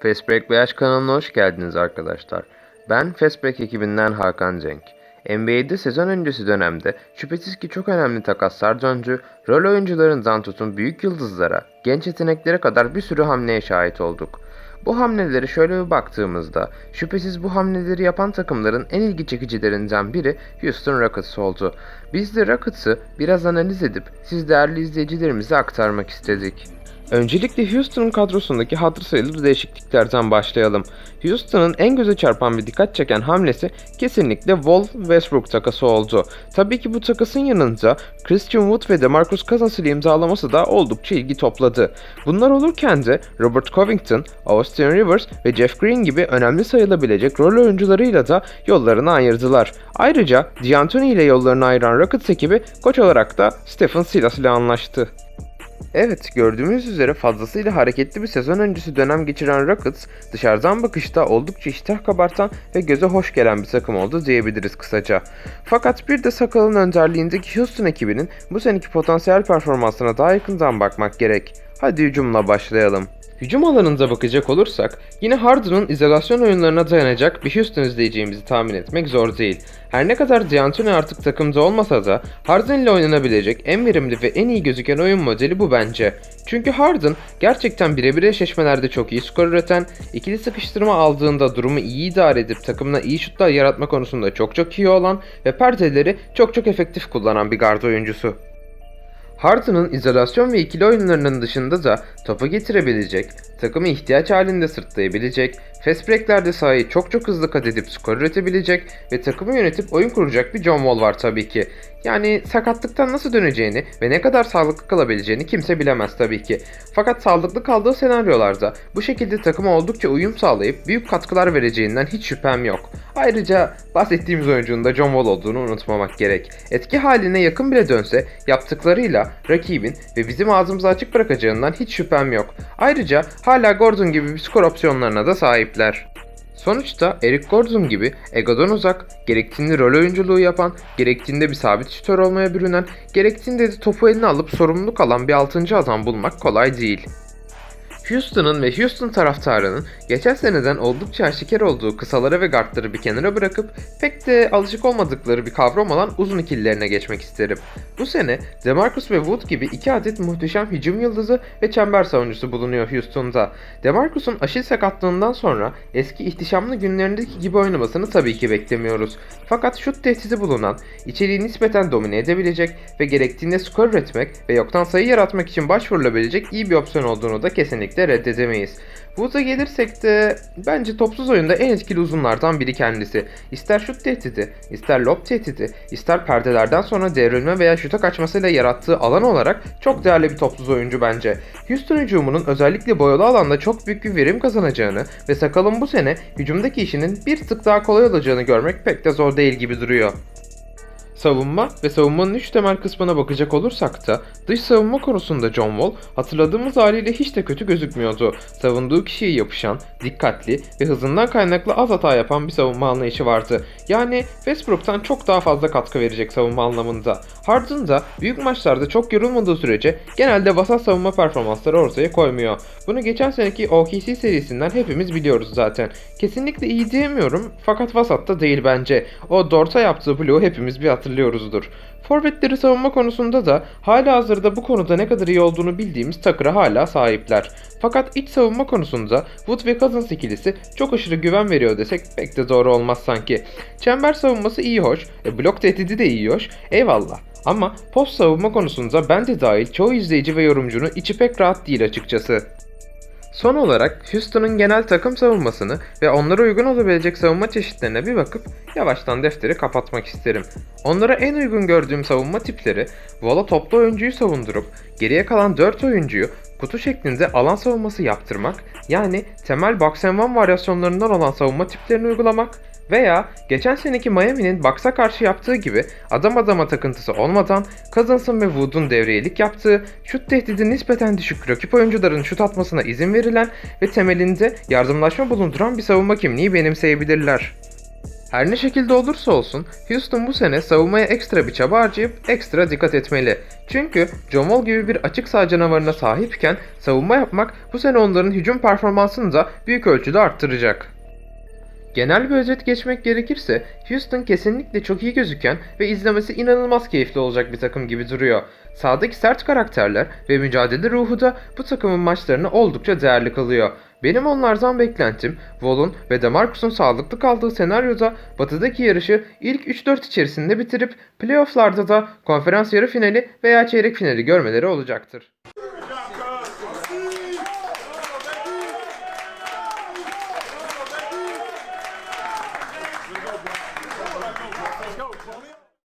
Fastbreak Beyaz kanalına hoş geldiniz arkadaşlar. Ben Fastbreak ekibinden Hakan Cenk. NBA'de sezon öncesi dönemde şüphesiz ki çok önemli takaslar döndü, rol oyuncularından tutun büyük yıldızlara, genç yeteneklere kadar bir sürü hamleye şahit olduk. Bu hamleleri şöyle bir baktığımızda, şüphesiz bu hamleleri yapan takımların en ilgi çekicilerinden biri Houston Rockets oldu. Biz de Rockets'ı biraz analiz edip siz değerli izleyicilerimize aktarmak istedik. Öncelikle Houston'un kadrosundaki hatır sayılır değişikliklerden başlayalım. Houston'ın en göze çarpan ve dikkat çeken hamlesi kesinlikle Wall Westbrook takası oldu. Tabii ki bu takasın yanında Christian Wood ve DeMarcus Cousins ile imzalaması da oldukça ilgi topladı. Bunlar olurken de Robert Covington, Austin Rivers ve Jeff Green gibi önemli sayılabilecek rol oyuncularıyla da yollarını ayırdılar. Ayrıca D'Antoni ile yollarını ayıran Rockets ekibi koç olarak da Stephen Silas ile anlaştı. Evet, gördüğümüz üzere fazlasıyla hareketli bir sezon öncesi dönem geçiren Rockets, dışarıdan bakışta oldukça iştah kabartan ve göze hoş gelen bir takım oldu diyebiliriz kısaca. Fakat bir de Sakal'ın önderliğindeki Houston ekibinin bu seneki potansiyel performansına daha yakından bakmak gerek. Hadi hücumla başlayalım. Hücum alanınıza bakacak olursak yine Harden'ın izolasyon oyunlarına dayanacak bir Houston izleyeceğimizi tahmin etmek zor değil. Her ne kadar D'Antoni artık takımda olmasa da Harden ile oynanabilecek en verimli ve en iyi gözüken oyun modeli bu bence. Çünkü Harden gerçekten birebir eşleşmelerde çok iyi skor üreten, ikili sıkıştırma aldığında durumu iyi idare edip takımına iyi şutlar yaratma konusunda çok çok iyi olan ve perdeleri çok çok efektif kullanan bir gardı oyuncusu. Harden'ın izolasyon ve ikili oyunlarının dışında da topu getirebilecek, takımı ihtiyaç halinde sırtlayabilecek, fast breaklerde sahayı çok çok hızlı kat edip skor üretebilecek ve takımı yönetip oyun kuracak bir John Wall var tabii ki. Yani sakatlıktan nasıl döneceğini ve ne kadar sağlıklı kalabileceğini kimse bilemez tabii ki. Fakat sağlıklı kaldığı senaryolarda bu şekilde takıma oldukça uyum sağlayıp büyük katkılar vereceğinden hiç şüphem yok. Ayrıca bahsettiğimiz oyuncunun da John Wall olduğunu unutmamak gerek. Etki haline yakın bile dönse yaptıklarıyla rakibin ve bizim ağzımızı açık bırakacağından hiç şüphem yok. Ayrıca hala Gordon gibi bir skor opsiyonlarına da sahipler. Sonuçta Eric Gordon gibi egodan uzak, gerektiğinde rol oyunculuğu yapan, gerektiğinde bir sabit şütör olmaya bürünen, gerektiğinde de topu eline alıp sorumluluk alan bir 6. adam bulmak kolay değil. Houston'ın ve Houston taraftarının geçen seneden oldukça aşikar olduğu kısaları ve guardları bir kenara bırakıp pek de alışık olmadıkları bir kavram olan uzun ikililerine geçmek isterim. Bu sene DeMarcus ve Wood gibi iki adet muhteşem hücum yıldızı ve çember savunucusu bulunuyor Houston'da. DeMarcus'un aşil sakatlığından sonra eski ihtişamlı günlerindeki gibi oynamasını tabii ki beklemiyoruz. Fakat şut tehdidi bulunan, içeriği nispeten domine edebilecek ve gerektiğinde skor üretmek ve yoktan sayı yaratmak için başvurulabilecek iyi bir opsiyon olduğunu da kesinlikle reddedemeyiz. Wood'a gelirsek de bence topsuz oyunda en etkili uzunlardan biri kendisi. İster şut tehdidi, ister lob tehdidi, ister perdelerden sonra devrilme veya şuta kaçmasıyla yarattığı alan olarak çok değerli bir topsuz oyuncu bence. Houston hücumunun özellikle boyalı alanda çok büyük bir verim kazanacağını ve Sakal'ın bu sene hücumdaki işinin bir tık daha kolay olacağını görmek pek de zor değil gibi duruyor. Savunma ve savunmanın üç temel kısmına bakacak olursak da dış savunma konusunda John Wall hatırladığımız haliyle hiç de kötü gözükmüyordu. Savunduğu kişiye yapışan, dikkatli ve hızından kaynaklı az hata yapan bir savunma anlayışı vardı. Yani Westbrook'tan çok daha fazla katkı verecek savunma anlamında. Harden da büyük maçlarda çok yorulmadığı sürece genelde vasat savunma performansları ortaya koymuyor. Bunu geçen seneki OKC serisinden hepimiz biliyoruz zaten. Kesinlikle iyi diyemiyorum fakat vasat da değil bence. O Dort'a yaptığı bloğu hepimiz bir hatırlıyoruzdur. Forvetleri savunma konusunda da hala hazırda bu konuda ne kadar iyi olduğunu bildiğimiz Tucker'a hala sahipler. Fakat iç savunma konusunda Wood ve Cousins ikilisi çok aşırı güven veriyor desek pek de doğru olmaz sanki. Çember savunması iyi hoş, e, blok tehdidi de iyi hoş, eyvallah. Ama post savunma konusunda ben de dahil çoğu izleyici ve yorumcunun içi pek rahat değil açıkçası. Son olarak Houston'un genel takım savunmasını ve onlara uygun olabilecek savunma çeşitlerine bir bakıp yavaştan defteri kapatmak isterim. Onlara en uygun gördüğüm savunma tipleri Wall'a toplu oyuncuyu savundurup geriye kalan 4 oyuncuyu kutu şeklinde alan savunması yaptırmak yani temel box and one varyasyonlarından olan savunma tiplerini uygulamak veya geçen seneki Miami'nin Bucks'a karşı yaptığı gibi adam adama takıntısı olmadan Cousins'ın ve Wood'un devreyelik yaptığı, şut tehdidi nispeten düşük rakip oyuncuların şut atmasına izin verilen ve temelinde yardımlaşma bulunduran bir savunma kimliği benimseyebilirler. Her ne şekilde olursa olsun Houston bu sene savunmaya ekstra bir çaba harcayıp ekstra dikkat etmeli. Çünkü Wall gibi bir açık saha canavarına sahipken savunma yapmak bu sene onların hücum performansını da büyük ölçüde arttıracak. Genel bir özet geçmek gerekirse Houston kesinlikle çok iyi gözüken ve izlemesi inanılmaz keyifli olacak bir takım gibi duruyor. Sahadaki sert karakterler ve mücadele ruhu da bu takımın maçlarını oldukça değerli kılıyor. Benim onlardan beklentim Wall'un ve DeMarcus'un sağlıklı kaldığı senaryoda batıdaki yarışı ilk 3-4 içerisinde bitirip playofflarda da konferans yarı finali veya çeyrek finali görmeleri olacaktır.